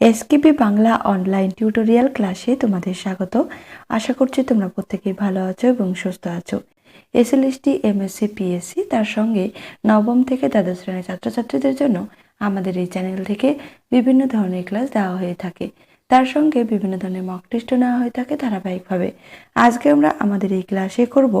এসকেপি Bangla online tutorial ক্লাসে তোমাদের স্বাগত। আশা করছি তোমরা প্রত্যেকেই ভালো আছো এবং সুস্থ আছো। এসএলএসটি এমএসসি পিএসসি তার সঙ্গে নবম থেকে দ্বাদশ শ্রেণির ছাত্রছাত্রীদের জন্য আমাদের এই চ্যানেল থেকে বিভিন্ন ধরনের ক্লাস দেওয়া হয়ে থাকে। তার সঙ্গে বিভিন্ন ধরনের মক টেস্টও নেওয়া হয়ে থাকে ধারাবাহিকভাবে। আজকে আমরা আমাদের এই ক্লাসে করব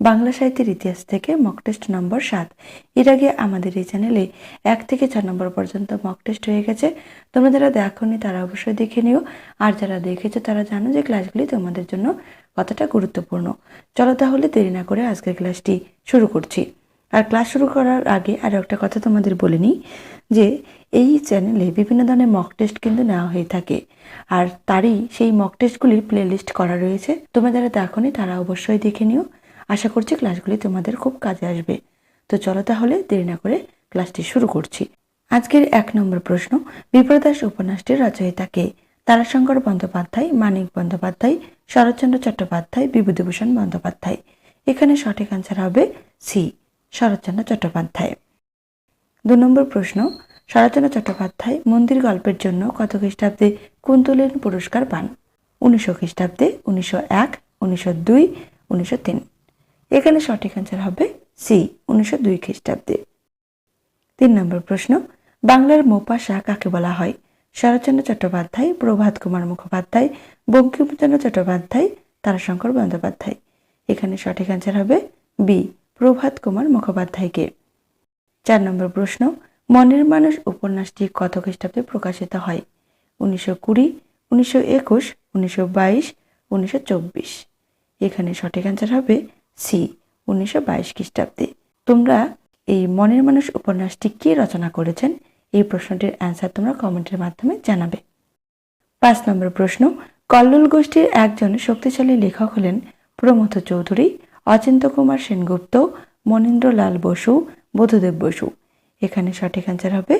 বাংলা সাহিত্যের ইতিহাস থেকে মক টেস্ট নম্বর সাত। এর আগে আমাদের এই চ্যানেলে এক থেকে চার নম্বর পর্যন্ত মক টেস্ট হয়ে গেছে। তোমরা যারা দেখোনি তারা অবশ্যই দেখে নিও। আর যারা দেখেছ তারা জানো যে ক্লাসগুলি তোমাদের জন্য কতটা গুরুত্বপূর্ণ। চলো তাহলে দেরি না করে আজকের ক্লাসটি শুরু করছি। আর ক্লাস শুরু করার আগে আরও একটা কথা তোমাদের বলে নিই, যে এই চ্যানেলে বিভিন্ন ধরনের মক টেস্ট কিন্তু নেওয়া হয়ে থাকে। আর তারই সেই মক টেস্টগুলির প্লে লিস্ট করা রয়েছে। তোমরা যারা দেখোনি তারা অবশ্যই দেখে নিও। আশা করছি ক্লাসগুলি তোমাদের খুব কাজে আসবে। তো চলো তাহলে দেরি না করে ক্লাসটি শুরু করছি। আজকের এক নম্বর প্রশ্ন, বিপ্রদাস উপন্যাসটির রচয়িতা কে? তারাশঙ্কর বন্দ্যোপাধ্যায়, মানিক বন্দ্যোপাধ্যায়, শরৎচন্দ্র চট্টোপাধ্যায়, বিভূতিভূষণ বন্দ্যোপাধ্যায়। এখানে সঠিক অ্যান্সার হবে সি। শরৎচন্দ্র চট্টোপাধ্যায়। দু নম্বর প্রশ্ন, শরৎচন্দ্র চট্টোপাধ্যায় মন্দির গল্পের জন্য কত খ্রিস্টাব্দে কুন্তলের পুরস্কার পান? উনিশশো খ্রিস্টাব্দে উনিশশো এক, উনিশশো দুই, উনিশশো তিন। এখানে সঠিক অ্যান্সার হবে সি, উনিশশো দুই খ্রিস্টাব্দে। তিন নম্বর প্রশ্ন, বাংলার মোপাশা কাকে বলা হয়? শরৎচন্দ্র চট্টোপাধ্যায়, প্রভাত কুমার মুখোপাধ্যায়, বঙ্কিমচন্দ্র চট্টোপাধ্যায়, তারাশঙ্কর বন্দ্যোপাধ্যায়। এখানে সঠিক অ্যান্সার হবে বি প্রভাত কুমার মুখোপাধ্যায়কে। চার নম্বর প্রশ্ন, মনের মানুষ উপন্যাসটি কত খ্রিস্টাব্দে প্রকাশিত হয়? উনিশশো কুড়ি, উনিশশো একুশ, উনিশশো বাইশ, উনিশশো চব্বিশ। এখানে সঠিক অ্যান্সার হবে সি উনিশশো বাইশ খ্রিস্টাব্দে। তোমরা এই মনের মানুষ উপন্যাসটি কে রচনা করেছেন? এই প্রশ্নটির অ্যান্সার তোমরা কমেন্টের মাধ্যমে জানাবে। পাঁচ নম্বর প্রশ্ন, কল্লোল গোষ্ঠীর একজন শক্তিশালী লেখক হলেন প্রমথ চৌধুরী। অচিন্ত কুমার সেনগুপ্ত, মনীন্দ্রলাল বসু, বুধদেব বসু। এখানে সঠিক অ্যান্সার হবে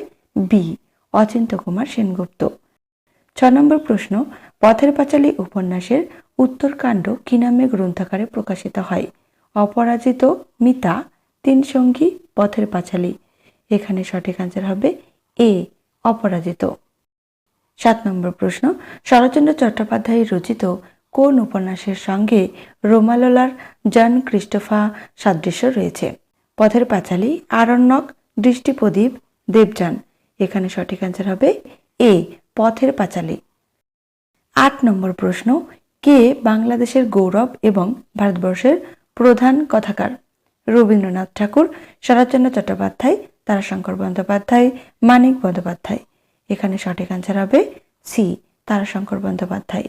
বি অচিন্ত কুমার সেনগুপ্ত। ছ নম্বর প্রশ্ন, পথের পাঁচালী উপন্যাসের উত্তরকাণ্ড কি নামে গ্রন্থাকারে প্রকাশিত হয়? অপরাজিত, মিতা, তিন সঙ্গী, পথের পাঁচালী। এখানে সঠিক অ্যান্সার হবে এ অপরাজিত। সাত নম্বর প্রশ্ন, শরৎচন্দ্র চট্টোপাধ্যায় রচিত কোন উপন্যাসের সঙ্গে রোমালোলার জন ক্রিস্টোফা সাদৃশ্য রয়েছে? পথের পাঁচালী, আরণ্যক, দৃষ্টিপ্রদীপ, দেবযান। এখানে সঠিক অ্যান্সার হবে এ, পথের পাঁচালী। আট নম্বর প্রশ্ন, কে বাংলাদেশের গৌরব এবং ভারতবর্ষের প্রধান কথাকার? রবীন্দ্রনাথ ঠাকুর, শরৎচন্দ্র চট্টোপাধ্যায়, তারাশঙ্কর বন্দ্যোপাধ্যায়, মানিক বন্দ্যোপাধ্যায়। এখানে সঠিক অ্যান্সার হবে সি, তারাশঙ্কর বন্দ্যোপাধ্যায়।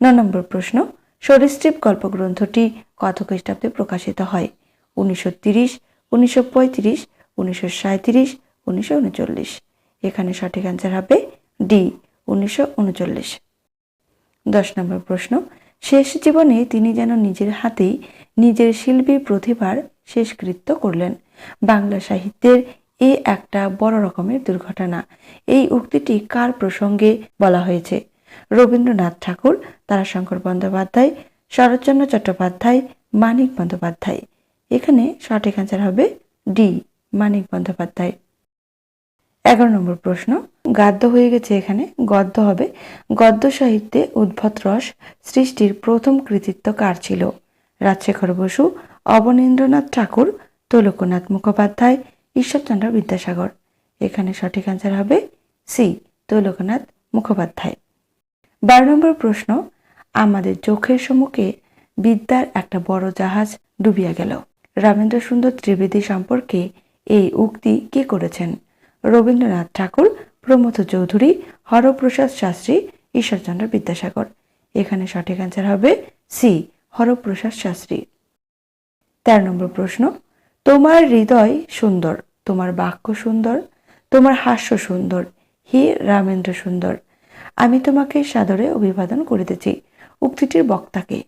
ন নম্বর প্রশ্ন, সরীসৃপ গল্পগ্রন্থটি কত খ্রিস্টাব্দে প্রকাশিত হয়? উনিশশো তিরিশ, উনিশশো পঁয়ত্রিশ, উনিশশো সাঁত্রিশ উনিশশো উনচল্লিশ। এখানে সঠিক অ্যান্সার হবে ডি, উনিশশো উনচল্লিশ। দশ নম্বর প্রশ্ন, শেষ জীবনে তিনি যেন নিজের হাতেই নিজের শিল্পী প্রতিভার শেষকৃত্য করলেন। বাংলা সাহিত্যের এ একটা বড় রকমের দুর্ঘটনা। এই উক্তিটি কার প্রসঙ্গে বলা হয়েছে? রবীন্দ্রনাথ ঠাকুর, তারাশঙ্কর বন্দ্যোপাধ্যায়, শরৎচন্দ্র চট্টোপাধ্যায়, মানিক বন্দ্যোপাধ্যায়। এখানে সঠিক অ্যান্সার হবে ডি, মানিক বন্দ্যোপাধ্যায়। এগারো নম্বর প্রশ্ন, গাদ্য হয়ে গেছে এখানে, গদ্য হবে, গদ্য সাহিত্যে উদ্ভট রস সৃষ্টির প্রথম কৃতিত্ব কার ছিল? রাজশেখর বসু, অবনীন্দ্রনাথ ঠাকুর, তৈলকনাথ মুখোপাধ্যায়, ঈশ্বরচন্দ্র বিদ্যাসাগর। এখানে সঠিক অ্যান্সার হবে সি, তৈলকনাথ মুখোপাধ্যায়। বারো নম্বর প্রশ্ন, আমাদের চোখের সম্মুখে বিদ্যার একটা বড় জাহাজ ডুবিয়া গেল। রামেন্দ্র সুন্দর ত্রিবেদী সম্পর্কে এই উক্তি কে করেছেন? রবীন্দ্রনাথ ঠাকুর প্রমথ চৌধুরী, হরপ্রসাদ শাস্ত্রী, ঈশ্বরচন্দ্র বিদ্যাসাগর। এখানে সঠিক অ্যান্সার হবে সি, হরপ্রসাদ শাস্ত্রী। তেরো নম্বর প্রশ্ন, তোমার হৃদয় সুন্দর, তোমার বাক্য সুন্দর, তোমার হাস্য সুন্দর, হে রামেন্দ্র সুন্দর আমি তোমাকে সাদরে অভিবাদন করিতেছি। উক্তিটির বক্তাকে,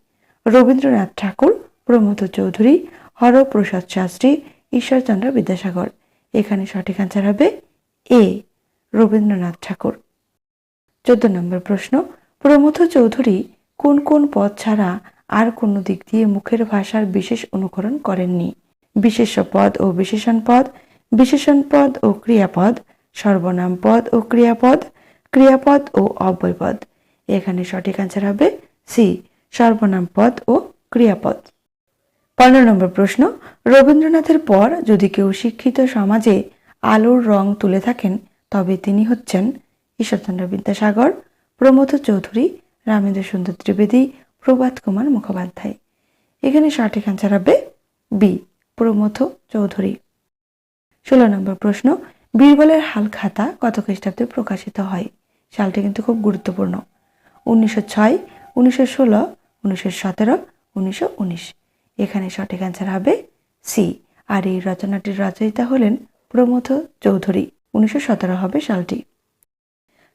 রবীন্দ্রনাথ ঠাকুর প্রমথ চৌধুরী, হরপ্রসাদ শাস্ত্রী, ঈশ্বরচন্দ্র বিদ্যাসাগর। এখানে সঠিক অ্যান্সার হবে এ রবীন্দ্রনাথ ঠাকুর। চোদ্দ নম্বর প্রশ্ন প্রমথ চৌধুরী কোন কোন পদ ছাড়া আর কোনো দিক দিয়ে মুখের ভাষার বিশেষ অনুকরণ করেননি? বিশেষ্য পদ ও বিশেষণ পদ বিশেষণ পদ ও ক্রিয়াপদ, সর্বনাম পদ ও ক্রিয়াপদ ক্রিয়াপদ ও অব্যয়পদ। এখানে সঠিক অ্যান্সার হবে সি সর্বনাম পদ ও ক্রিয়াপদ। পনেরো নম্বর প্রশ্ন, রবীন্দ্রনাথের পর যদি কেউ শিক্ষিত সমাজে আলোর রং তুলে থাকেন, তবে তিনি হচ্ছেন ঈশ্বরচন্দ্র বিদ্যাসাগর প্রমথ চৌধুরী রামেন্দ্র সুন্দর ত্রিবেদী, প্রভাত কুমার মুখোপাধ্যায়। এখানে সঠিক অ্যান্সার হবে বি প্রমথ চৌধুরী। ষোলো নম্বর প্রশ্ন, বীরবলের হালখাতা কত খ্রিস্টাব্দে প্রকাশিত হয়? সালটি কিন্তু খুব গুরুত্বপূর্ণ। উনিশশো ছয়, উনিশশো ষোলো, উনিশশো সতেরো, উনিশশো উনিশ। এখানে সঠিক অ্যান্সার হবে সি। আর এই রচনাটির রচয়িতা হলেন প্রমথ চৌধুরী। উনিশশো সতেরো হবে সালটি।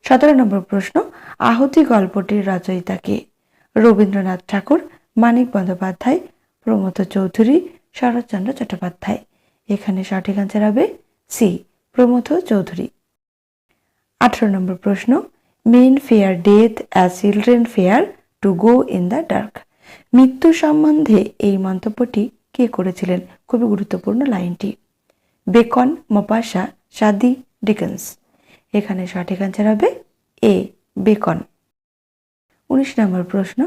সতেরো নম্বর প্রশ্ন, আহুতি গল্পটির রচয়িতা কে? রবীন্দ্রনাথ ঠাকুর, মানিক বন্দ্যোপাধ্যায় প্রমথ চৌধুরী, শরৎচন্দ্র চট্টোপাধ্যায়। এখানে সঠিক অ্যান্সার হবে সি প্রমথ চৌধুরী। আঠারো নম্বর প্রশ্ন men fear death as children fear to go in the dark মৃত্যু সম্বন্ধে এই মন্তব্যটি কে করেছিলেন? খুবই গুরুত্বপূর্ণ লাইনটি। Bacon Maupassant Saadi, Dickens. এখানে সঠিক অ্যান্সার হবে এ, বেকন। উনিশ নম্বর প্রশ্ন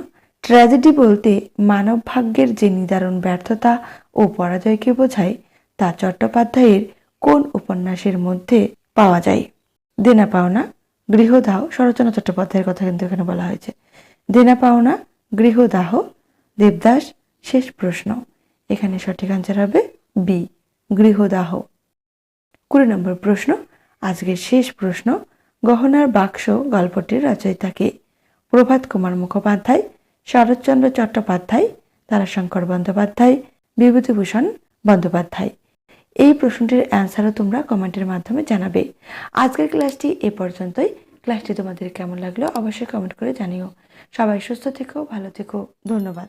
ট্র্যাজেডি বলতে মানব ভাগ্যের যে নিদারুণ ব্যর্থতা ও পরাজয়কে বোঝায়, তা চট্টোপাধ্যায়ের কোন উপন্যাসের মধ্যে পাওয়া যায়? দেনা পাওনা, গৃহদাহ, শরৎচন্দ্র চট্টোপাধ্যায়ের কথা কিন্তু এখানে বলা হয়েছে। দেনা পাওনা, গৃহদাহ, দেবদাস, শেষ প্রশ্ন। এখানে সঠিক আনসার হবে বি গৃহদাহ। কুড়ি নম্বর প্রশ্ন, আজকের শেষ প্রশ্ন, গহনার বাক্স গল্পটির রচয়িতাকে প্রভাত কুমার মুখোপাধ্যায়, শরৎচন্দ্র চট্টোপাধ্যায়, তারাশঙ্কর বন্দ্যোপাধ্যায়, বিভূতিভূষণ বন্দ্যোপাধ্যায়। এই প্রশ্নটির অ্যান্সারও তোমরা কমেন্টের মাধ্যমে জানাবে। আজকের ক্লাসটি এ পর্যন্তই। ক্লাসটি তোমাদের কেমন লাগল অবশ্যই কমেন্ট করে জানিও। সবাই সুস্থ থেকো, ভালো থেকো। ধন্যবাদ।